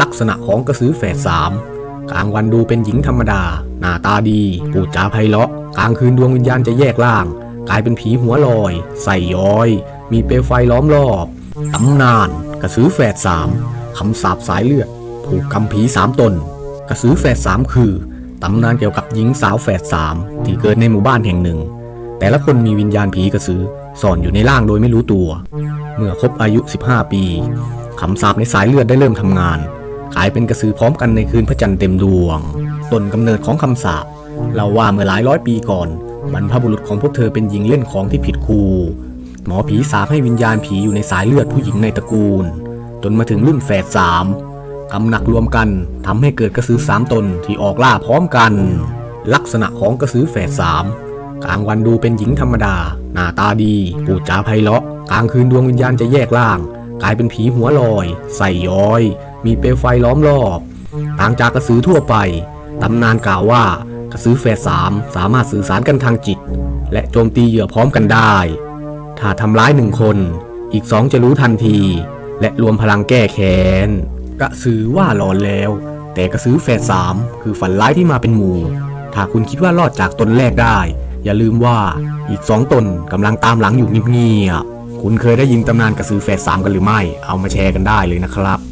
ลักษณะของกระสือแฝดสามกลางวันดูเป็นหญิงธรรมดา หน้าตาดีปูจาไพเราะ กลางคืนดวงวิญญาณจะแยกร่าง กลายเป็นผีหัวลอย ใส่ย้อย มีเปลวไฟล้อมรอบตำนาน กระสือแฝดสามคำสาปสายเลือดผูกกำผีสามตน กระสือแฝดสามคือตำนานเกี่ยวกับหญิงสาวแฝดสามที่เกิดในหมู่บ้านแห่งหนึ่ง แต่ละคนมีวิญญาณผีกระสือซ่อนอยู่ในร่างโดยไม่รู้ตัว เมื่อครบอายุ 15 ปีคำสาปในสายเลือดได้เริ่มทำงาน กลายเป็นกระสือพร้อมกันในคืนพระจันทร์เต็มดวง ต้นกำเนิดของคำสาปเราว่าเมื่อหลายร้อยปีก่อนบรรพบุรุษของพวกเธอเป็นหญิงเล่นของที่ผิดครูหมอผีสาปให้วิญญาณผีอยู่ในสายเลือดผู้หญิงในตระกูล จนมาถึงรุ่นแฝดสามกำหนักรวมกันทำให้เกิดกระสือสามตนที่ออกล่าพร้อมกัน ลักษณะของกระสือแฝดสามกลางวันดูเป็นหญิงธรรมดา หน้าตาดี ปูจาไพเราะ กลางคืนดวงวิญญาณจะแยกร่าง กลายเป็นผีหัวลอย ใส่ย้อย มีเปลวไฟล้อมรอบ ต่างจากกระสือทั่วไป ตำนานกล่าวว่ากระสือแฝดสามสามารถสื่อสารกันทางจิต และโจมตีเหยื่อพร้อมกันได้ ถ้าทำร้ายหนึ่งคน อีกสองจะรู้ทันที และรวมพลังแก้แค้น กระสือว่าหลอนแล้ว แต่กระสือแฝดสามคือฝันร้ายที่มาเป็นหมู่ ถ้าคุณคิดว่ารอดจากตนแรกได้ อย่าลืมว่าอีกสองตนกำลังตามหลังอยู่เงียบๆ คุณเคยได้ยินตำนานกระสือแฝดสามกันหรือไม่ เอามาแชร์กันได้เลยนะครับ